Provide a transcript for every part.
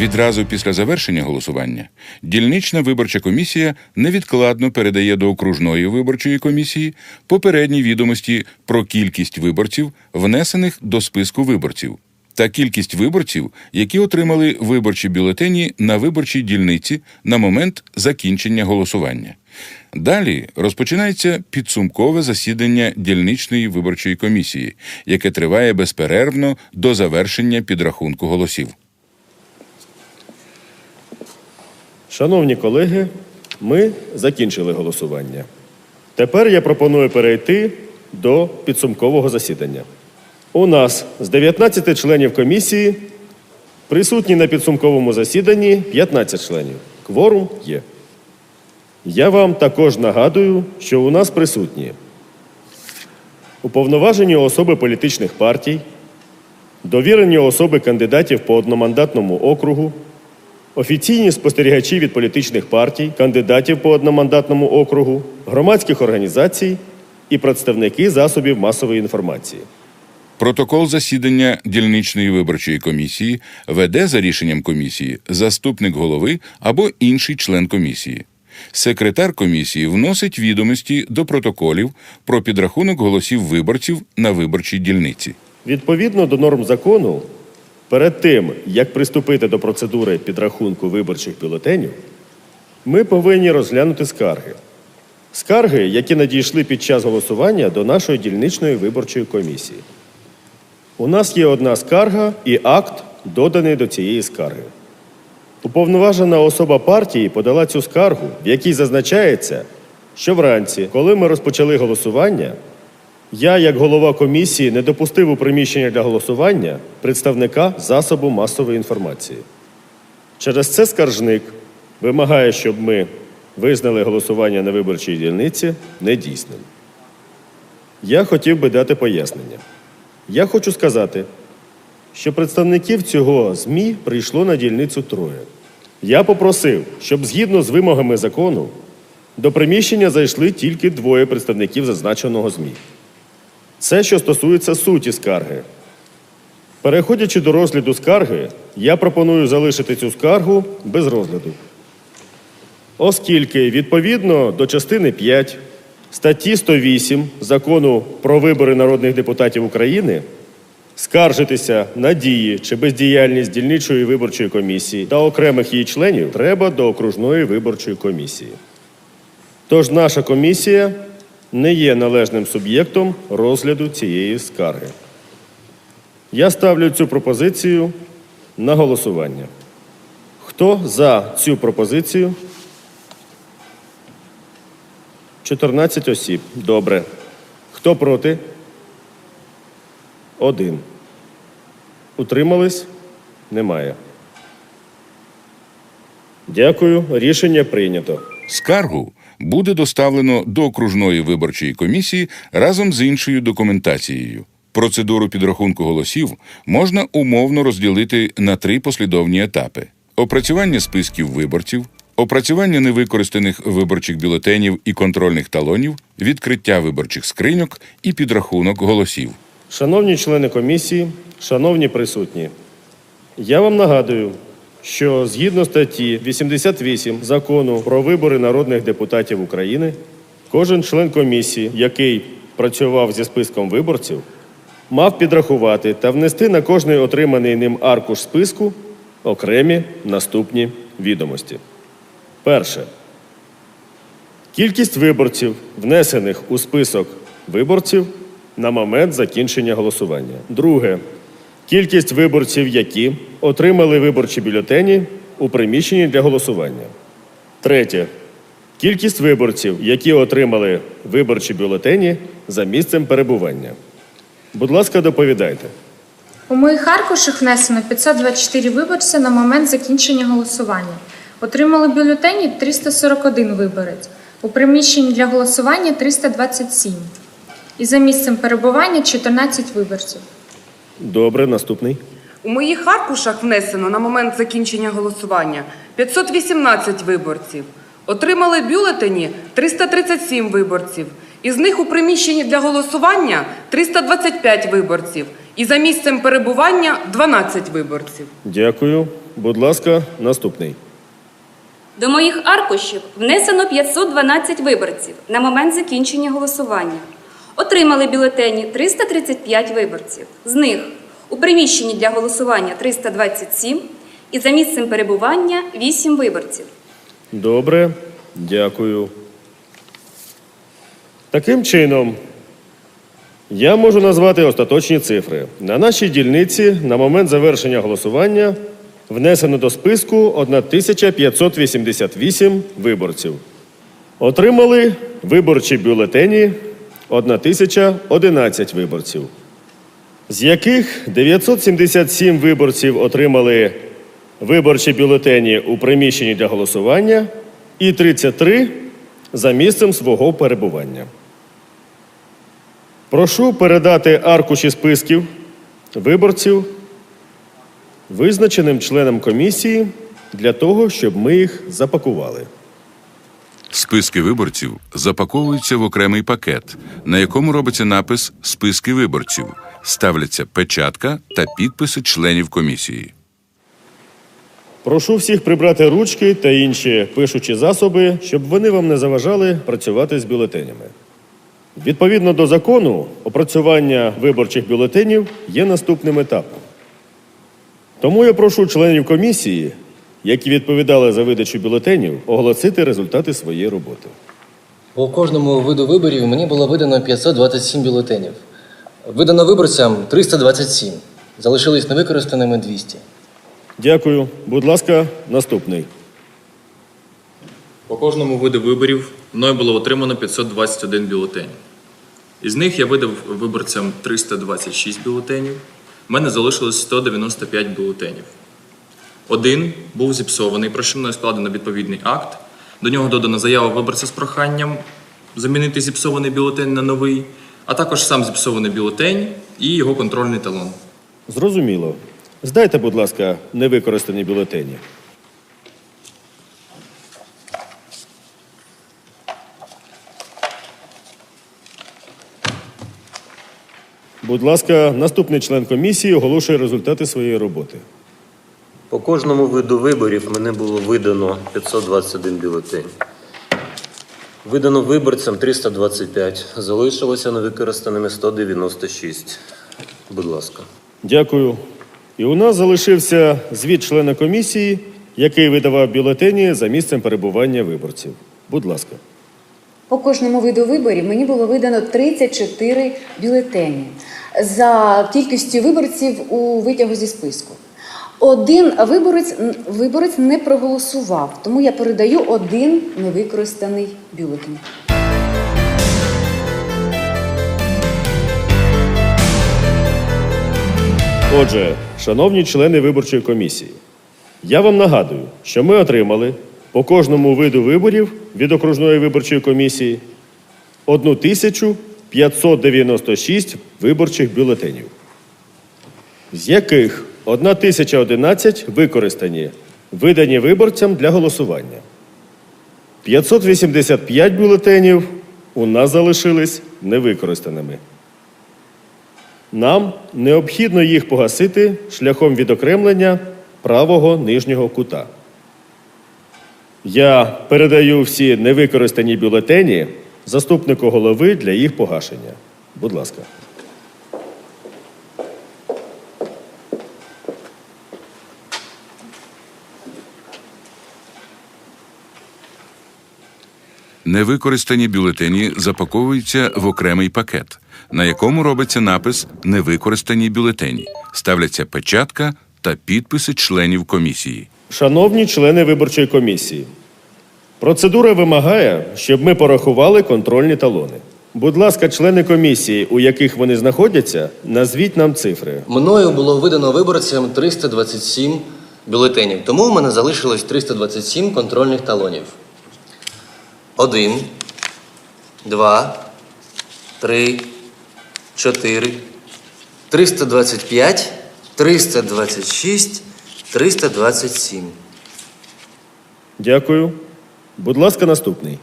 Відразу після завершення голосування дільнична виборча комісія невідкладно передає до окружної виборчої комісії попередні відомості про кількість виборців, внесених до списку виборців, та кількість виборців, які отримали виборчі бюлетені на виборчій дільниці на момент закінчення голосування. Далі розпочинається підсумкове засідання дільничної виборчої комісії, яке триває безперервно до завершення підрахунку голосів. Шановні колеги, ми закінчили голосування. Тепер я пропоную перейти до підсумкового засідання. У нас з 19 членів комісії присутні на підсумковому засіданні 15 членів. Кворум є. Я вам також нагадую, що у нас присутні уповноважені особи політичних партій, довірені особи кандидатів по одномандатному округу, офіційні спостерігачі від політичних партій, кандидатів по одномандатному округу, громадських організацій і представники засобів масової інформації. Протокол засідання дільничної виборчої комісії веде за рішенням комісії заступник голови або інший член комісії. Секретар комісії вносить відомості до протоколів про підрахунок голосів виборців на виборчій дільниці. Відповідно до норм закону, перед тим, як приступити до процедури підрахунку виборчих бюлетенів, ми повинні розглянути скарги. Скарги, які надійшли під час голосування до нашої дільничної виборчої комісії. У нас є одна скарга і акт, доданий до цієї скарги. Уповноважена особа партії подала цю скаргу, в якій зазначається, що вранці, коли ми розпочали голосування, я, як голова комісії, не допустив у приміщення для голосування представника засобу масової інформації. Через це скаржник вимагає, щоб ми визнали голосування на виборчій дільниці недійсним. Я хотів би дати пояснення. Я хочу сказати, що представників цього ЗМІ прийшло на дільницю троє. Я попросив, щоб згідно з вимогами закону до приміщення зайшли тільки двоє представників зазначеного ЗМІ. Це, що стосується суті скарги. Переходячи до розгляду скарги, я пропоную залишити цю скаргу без розгляду. Оскільки відповідно до частини 5 статті 108 закону про вибори народних депутатів України скаржитися на дії чи бездіяльність дільничої виборчої комісії та окремих її членів треба до окружної виборчої комісії. Тож наша комісія не є належним суб'єктом розгляду цієї скарги. Я ставлю цю пропозицію на голосування. Хто за цю пропозицію? 14 осіб. Добре. Хто проти? Один. Утримались? Немає. Дякую. Рішення прийнято. Скаргу буде доставлено до окружної виборчої комісії разом з іншою документацією. Процедуру підрахунку голосів можна умовно розділити на три послідовні етапи: опрацювання списків виборців, опрацювання невикористаних виборчих бюлетенів і контрольних талонів, відкриття виборчих скриньок і підрахунок голосів. Шановні члени комісії, шановні присутні, я вам нагадую, що згідно статті 88 закону про вибори народних депутатів України, кожен член комісії, який працював зі списком виборців, мав підрахувати та внести на кожний отриманий ним аркуш списку окремі наступні відомості. Перше. Кількість виборців, внесених у список виборців на момент закінчення голосування. Друге. Кількість виборців, які отримали виборчі бюлетені у приміщенні для голосування. Третє. Кількість виборців, які отримали виборчі бюлетені за місцем перебування. Будь ласка, доповідайте. У моїх аркушах внесено 524 виборця на момент закінчення голосування. Отримали бюлетені 341 виборець. У приміщенні для голосування 327. І за місцем перебування 14 виборців. Добре, наступний. У моїх аркушах внесено на момент закінчення голосування 518 виборців. Отримали бюлетені 337 виборців. Із них у приміщенні для голосування 325 виборців. І за місцем перебування 12 виборців. Дякую. Будь ласка, наступний. До моїх аркушів внесено 512 виборців на момент закінчення голосування. Отримали бюлетені 335 виборців. З них у приміщенні для голосування 327 і за місцем перебування 8 виборців. Добре, дякую. Таким чином, я можу назвати остаточні цифри. На нашій дільниці на момент завершення голосування внесено до списку 1588 виборців. Отримали виборчі бюлетені 1011 виборців, з яких 977 виборців отримали виборчі бюлетені у приміщенні для голосування і 33 за місцем свого перебування. Прошу передати аркуші списків виборців визначеним членам комісії для того, щоб ми їх запакували. Списки виборців запаковуються в окремий пакет, на якому робиться напис Списки виборців, ставляться печатка та підписи членів комісії. Прошу всіх прибрати ручки та інші пишучі засоби, щоб вони вам не заважали працювати з бюлетенями. Відповідно до закону, опрацювання виборчих бюлетенів є наступним етапом. Тому я прошу членів комісії, які відповідали за видачу бюлетенів, оголосити результати своєї роботи. По кожному виду виборів мені було видано 527 бюлетенів. Видано виборцям 327. Залишились невикористаними 200. Дякую. Будь ласка, наступний. По кожному виду виборів мною було отримано 521 бюлетень. Із них я видав виборцям 326 бюлетенів. У мене залишилось 195 бюлетенів. Один був зіпсований, про що мною складено відповідний акт. До нього додана заява виборця з проханням замінити зіпсований бюлетень на новий, а також сам зіпсований бюлетень і його контрольний талон. Зрозуміло. Здайте, будь ласка, невикористані бюлетені. Будь ласка, наступний член комісії оголошує результати своєї роботи. По кожному виду виборів мене було видано 521 бюлетень. Видано виборцям 325, залишилося невикористаними 196. Будь ласка. Дякую. І у нас залишився звіт члена комісії, який видавав бюлетені за місцем перебування виборців. Будь ласка. По кожному виду виборів мені було видано 34 бюлетені за кількістю виборців у витягу зі списку. Один виборець, виборець не проголосував, тому я передаю один невикористаний бюлетень. Отже, шановні члени виборчої комісії, я вам нагадую, що ми отримали по кожному виду виборів від окружної виборчої комісії 1596 виборчих бюлетенів, з яких 1011 використані, видані виборцям для голосування. 585 бюлетенів у нас залишились невикористаними. Нам необхідно їх погасити шляхом відокремлення правого нижнього кута. Я передаю всі невикористані бюлетені заступнику голови для їх погашення. Будь ласка. Невикористані бюлетені запаковуються в окремий пакет, на якому робиться напис Невикористані бюлетені, ставляться печатка та підписи членів комісії. Шановні члени виборчої комісії, процедура вимагає, щоб ми порахували контрольні талони. Будь ласка, члени комісії, у яких вони знаходяться, назвіть нам цифри. Мною було видано виборцям 327 бюлетенів, тому в мене залишилось 327 контрольних талонів. Один, два, три, чотири, 325, 326, 327. Дякую. Будь ласка, наступний.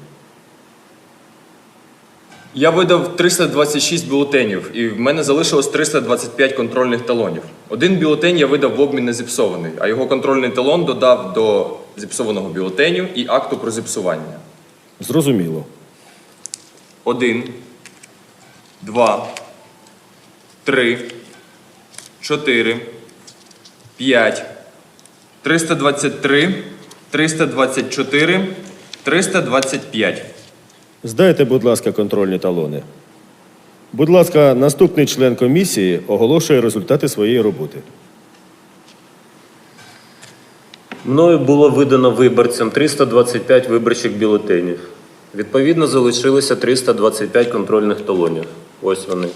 Я видав 326 бюлетенів, і в мене залишилось 325 контрольних талонів. Один бюлетень я видав в обмін на зіпсований, а його контрольний талон додав до зіпсованого бюлетеню і акту про зіпсування. Зрозуміло. Один, два, три, чотири, п'ять, 323, 324, 325. Здайте, будь ласка, контрольні талони. Будь ласка, наступний член комісії оголошує результати своєї роботи. Мною було видано виборцям 325 виборчих бюлетенів. Відповідно, залишилося 325 контрольних талонів. Ось вони.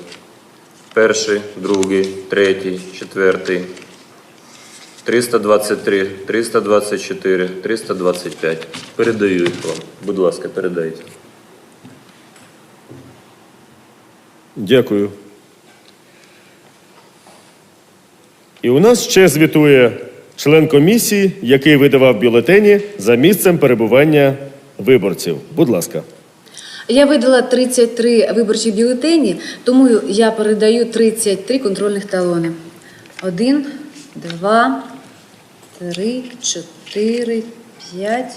Перший, другий, третій, четвертий. 323, 324, 325. Передаю їх вам. Будь ласка, передайте. Дякую. І у нас ще звітує член комісії, який видавав бюлетені за місцем перебування виборців. Будь ласка. Я видала 33 виборчі бюлетені, тому я передаю 33 контрольних талони. Один, два, три, чотири, п'ять,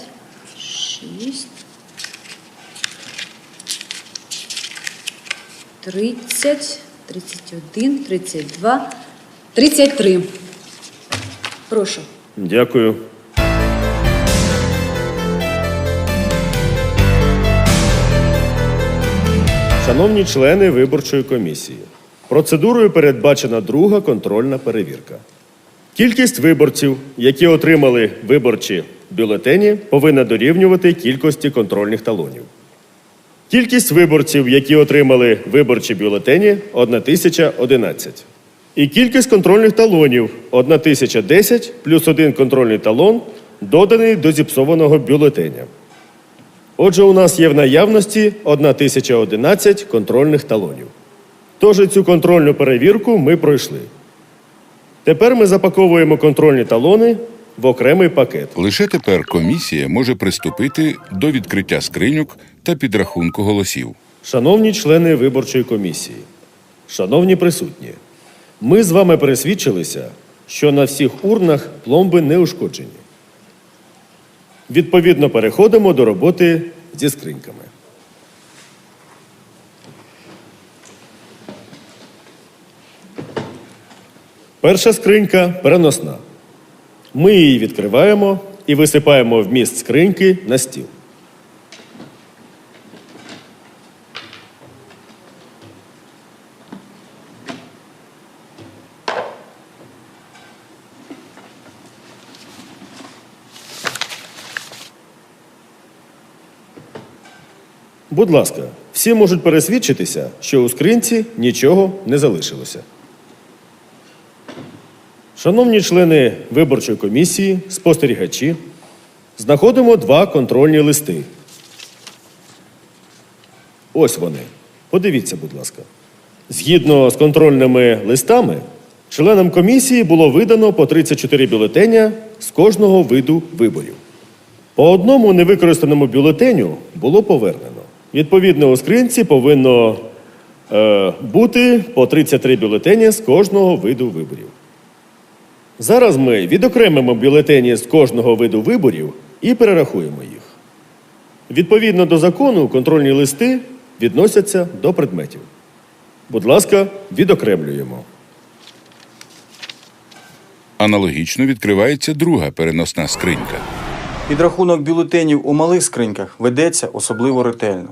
шість. Тридцять, тридцять один, тридцять два, тридцять три. Прошу. Дякую. Шановні члени виборчої комісії, процедурою передбачена друга контрольна перевірка. Кількість виборців, які отримали виборчі бюлетені, повинна дорівнювати кількості контрольних талонів. Кількість виборців, які отримали виборчі бюлетені 1011. І кількість контрольних талонів 1010 плюс один контрольний талон, доданий до зіпсованого бюлетеня. Отже, у нас є в наявності 1011 контрольних талонів. Тож цю контрольну перевірку ми пройшли. Тепер ми запаковуємо контрольні талони в окремий пакет. Лише тепер комісія може приступити до відкриття скриньок та підрахунку голосів. Шановні члени виборчої комісії, шановні присутні, ми з вами пересвідчилися, що на всіх урнах пломби не ушкоджені. Відповідно, переходимо до роботи зі скриньками. Перша скринька переносна. Ми її відкриваємо і висипаємо вміст скриньки на стіл. Будь ласка, всі можуть пересвідчитися, що у скринці нічого не залишилося. Шановні члени виборчої комісії, спостерігачі, знаходимо два контрольні листи. Ось вони. Подивіться, будь ласка. Згідно з контрольними листами, членам комісії було видано по 34 бюлетеня з кожного виду виборів. По одному невикористаному бюлетеню було повернено. Відповідно, у скринці повинно е, бути по 33 бюлетені з кожного виду виборів. Зараз ми відокремимо бюлетені з кожного виду виборів і перерахуємо їх. Відповідно до закону, контрольні листи відносяться до предметів. Будь ласка, відокремлюємо. Аналогічно відкривається друга переносна скринька. Підрахунок бюлетенів у малих скриньках ведеться особливо ретельно.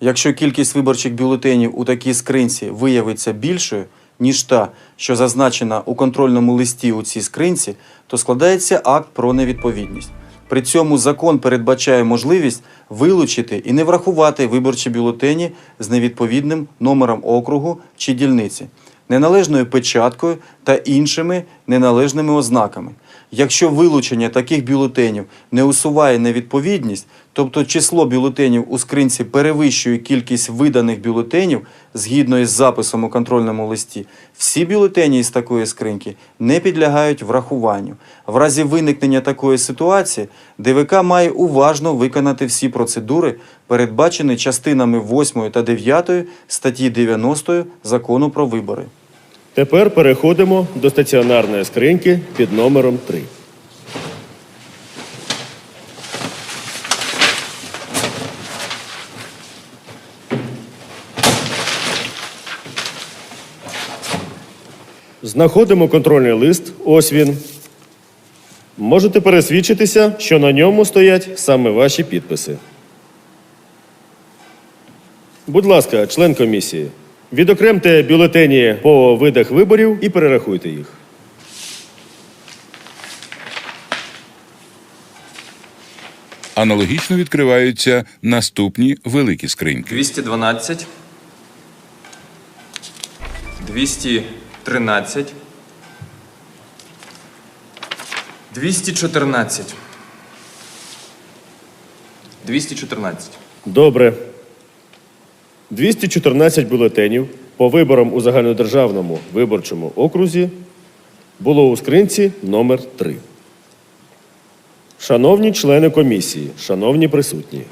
Якщо кількість виборчих бюлетенів у такій скринці виявиться більшою, ніж та, що зазначена у контрольному листі у цій скринці, то складається акт про невідповідність. При цьому закон передбачає можливість вилучити і не врахувати виборчі бюлетені з невідповідним номером округу чи дільниці, неналежною печаткою та іншими неналежними ознаками. Якщо вилучення таких бюлетенів не усуває невідповідність, тобто число бюлетенів у скринці перевищує кількість виданих бюлетенів згідно із записом у контрольному листі, всі бюлетені із такої скриньки не підлягають врахуванню. В разі виникнення такої ситуації ДВК має уважно виконати всі процедури, передбачені частинами 8 та 9 статті 90 Закону про вибори. Тепер переходимо до стаціонарної скриньки під номером 3. Знаходимо контрольний лист. Ось він. Можете пересвідчитися, що на ньому стоять саме ваші підписи. Будь ласка, член комісії, відокремте бюлетені по видах виборів і перерахуйте їх. Аналогічно відкриваються наступні великі скриньки. 212, 213, 214, 214. Добре. 214 бюлетенів по виборам у загальнодержавному виборчому окрузі було у скринці номер 3. Шановні члени комісії, шановні присутні,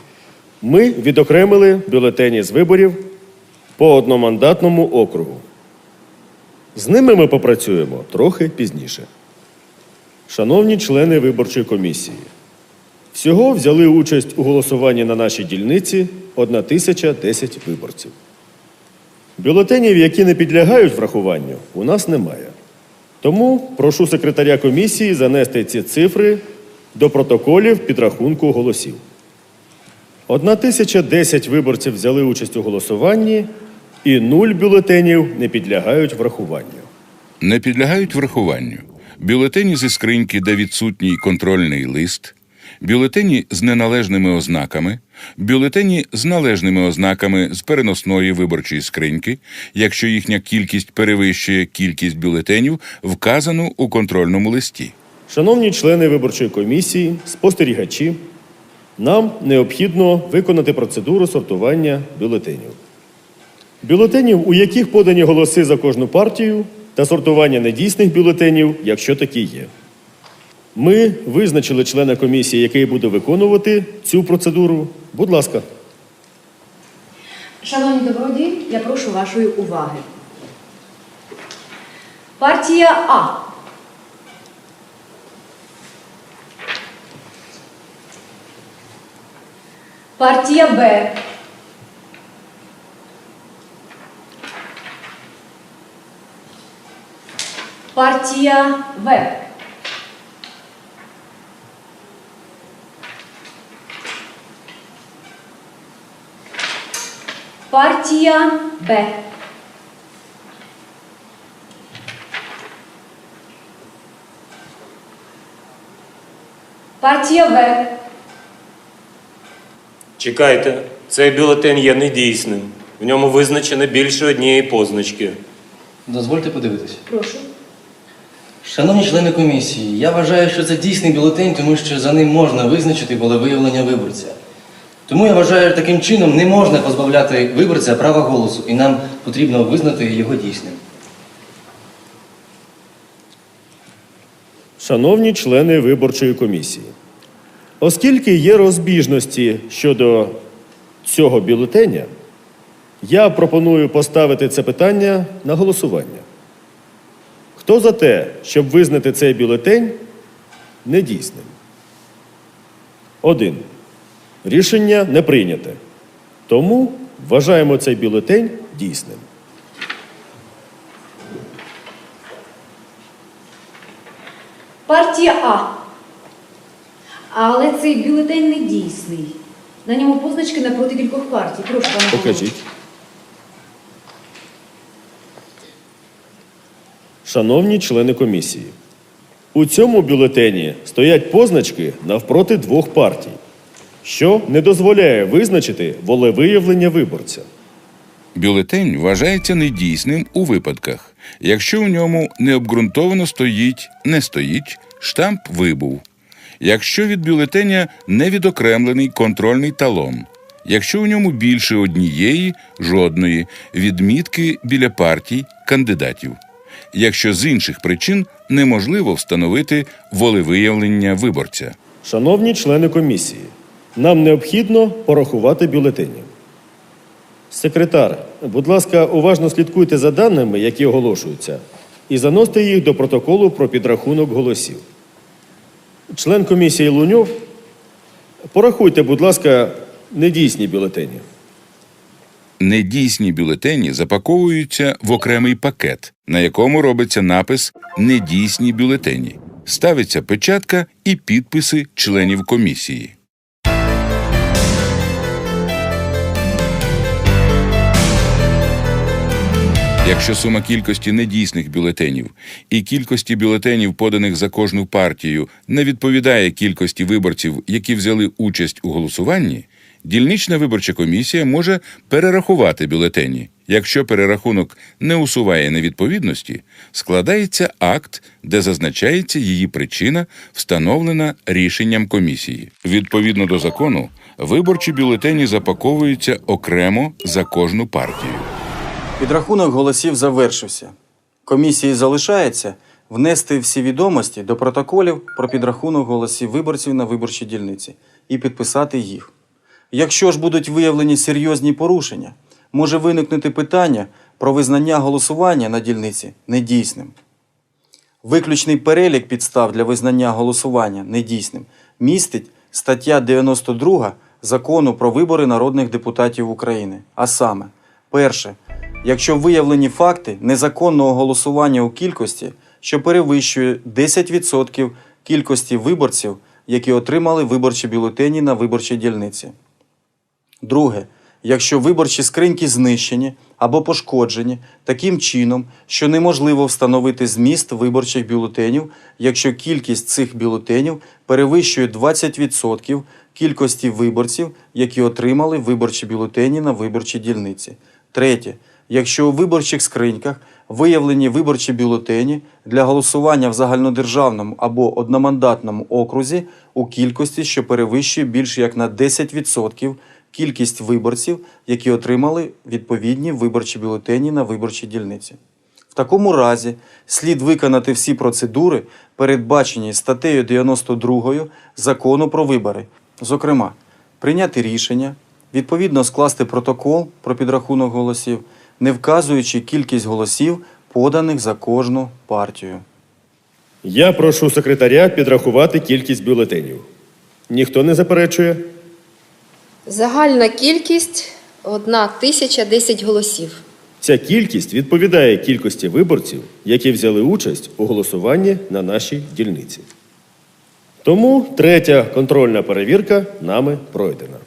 ми відокремили бюлетені з виборів по одномандатному округу. З ними ми попрацюємо трохи пізніше. Шановні члени виборчої комісії, Всього взяли участь у голосуванні на нашій дільниці 1010 виборців. Бюлетенів, які не підлягають врахуванню, у нас немає. Тому прошу секретаря комісії занести ці цифри до протоколів підрахунку голосів. 1010 виборців взяли участь у голосуванні, і нуль бюлетенів не підлягають врахуванню. Не підлягають врахуванню бюлетені зі скриньки, де відсутній контрольний лист, бюлетені з неналежними ознаками, бюлетені з належними ознаками з переносної виборчої скриньки, якщо їхня кількість перевищує кількість бюлетенів, вказану у контрольному листі. Шановні члени виборчої комісії, спостерігачі, нам необхідно виконати процедуру сортування бюлетенів. Бюлетенів, у яких подані голоси за кожну партію, та сортування недійсних бюлетенів, якщо такі є. Ми визначили члена комісії, який буде виконувати цю процедуру. Будь ласка. Шановні добродії, я прошу вашої уваги. Партія А. Партія Б. Партія В. Партія Б. Партія В. Чекайте, цей бюлетень є недійсним. В ньому визначено більше однієї позначки. Дозвольте подивитися. Прошу. Шановні члени комісії, я вважаю, що це дійсний бюлетень, тому що за ним можна визначити волевиявлення виборця. Тому я вважаю, таким чином не можна позбавляти виборця права голосу, і нам потрібно визнати його дійсним. Шановні члени виборчої комісії, оскільки є розбіжності щодо цього бюлетеня, я пропоную поставити це питання на голосування. Хто за те, щоб визнати цей бюлетень недійсним? Один. Рішення не прийняте. Тому вважаємо цей бюлетень дійсним. Партія А. Але цей бюлетень не дійсний. На ньому позначки напроти кількох партій. Прошу пане голово. Покажіть. Шановні члени комісії, у цьому бюлетені стоять позначки навпроти двох партій, що не дозволяє визначити волевиявлення виборця. Бюлетень вважається недійсним у випадках, Якщо у ньому необґрунтовано стоїть, не стоїть, штамп вибув. Якщо від бюлетеня не відокремлений контрольний талон, якщо у ньому більше однієї, жодної відмітки біля партій кандидатів, якщо з інших причин неможливо встановити волевиявлення виборця. Шановні члени комісії, нам необхідно порахувати бюлетені. Секретар, будь ласка, уважно слідкуйте за даними, які оголошуються, і заносьте їх до протоколу про підрахунок голосів. Член комісії Луньов, порахуйте, будь ласка, недійсні бюлетені. Недійсні бюлетені запаковуються в окремий пакет, на якому робиться напис Недійсні бюлетені. Ставиться печатка і підписи членів комісії. Якщо сума кількості недійсних бюлетенів і кількості бюлетенів, поданих за кожну партію, не відповідає кількості виборців, які взяли участь у голосуванні, дільнична виборча комісія може перерахувати бюлетені. Якщо перерахунок не усуває невідповідності, складається акт, де зазначається її причина, встановлена рішенням комісії. Відповідно до закону, виборчі бюлетені запаковуються окремо за кожну партію. Підрахунок голосів завершився. Комісії залишається внести всі відомості до протоколів про підрахунок голосів виборців на виборчій дільниці і підписати їх. Якщо ж будуть виявлені серйозні порушення, може виникнути питання про визнання голосування на дільниці недійсним. Виключний перелік підстав для визнання голосування недійсним містить стаття 92 Закону про вибори народних депутатів України. А саме, перше, якщо виявлені факти незаконного голосування у кількості, що перевищує 10% кількості виборців, які отримали виборчі бюлетені на виборчій дільниці. Друге, якщо виборчі скриньки знищені або пошкоджені таким чином, що неможливо встановити зміст виборчих бюлетенів, якщо кількість цих бюлетенів перевищує 20% кількості виборців, які отримали виборчі бюлетені на виборчій дільниці. Третє, якщо у виборчих скриньках виявлені виборчі бюлетені для голосування в загальнодержавному або одномандатному окрузі у кількості, що перевищує більш як на 10% кількість виборців, які отримали відповідні виборчі бюлетені на виборчій дільниці. В такому разі слід виконати всі процедури, передбачені статтею 92 Закону про вибори, зокрема, прийняти рішення, відповідно скласти протокол про підрахунок голосів, не вказуючи кількість голосів, поданих за кожну партію. Я прошу секретаря підрахувати кількість бюлетенів. Ніхто не заперечує? Загальна кількість 1010 голосів. Ця кількість відповідає кількості виборців, які взяли участь у голосуванні на нашій дільниці. Тому третя контрольна перевірка нами пройдена.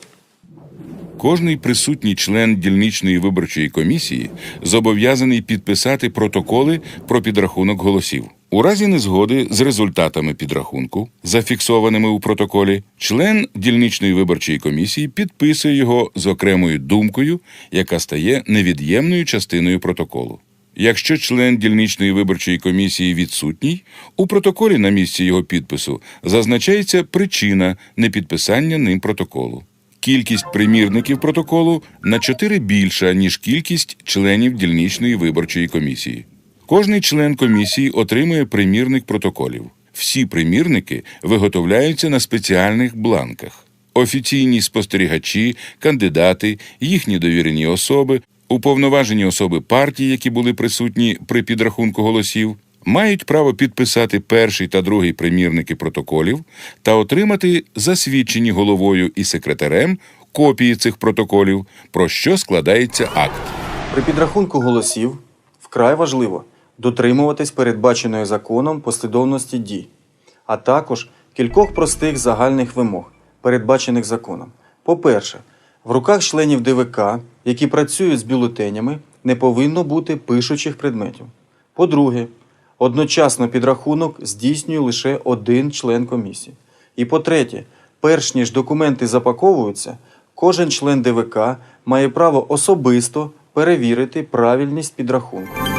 Кожний присутній член дільничної виборчої комісії зобов'язаний підписати протоколи про підрахунок голосів. У разі незгоди з результатами підрахунку, зафіксованими у протоколі, член дільничної виборчої комісії підписує його з окремою думкою, яка стає невід'ємною частиною протоколу. Якщо член дільничної виборчої комісії відсутній, у протоколі на місці його підпису зазначається причина непідписання ним протоколу. Кількість примірників протоколу на 4 більша, ніж кількість членів дільничної виборчої комісії. Кожний член комісії отримує примірник протоколів. Всі примірники виготовляються на спеціальних бланках. Офіційні спостерігачі, кандидати, їхні довірені особи, уповноважені особи партії, які були присутні при підрахунку голосів, мають право підписати перший та другий примірники протоколів та отримати засвідчені головою і секретарем копії цих протоколів, про що складається акт. При підрахунку голосів вкрай важливо дотримуватись передбаченої законом послідовності дій, а також кількох простих загальних вимог, передбачених законом. По-перше, в руках членів ДВК, які працюють з бюлетенями, не повинно бути пишучих предметів. По-друге, одночасно підрахунок здійснює лише один член комісії. І по-третє, перш ніж документи запаковуються, кожен член ДВК має право особисто перевірити правильність підрахунку.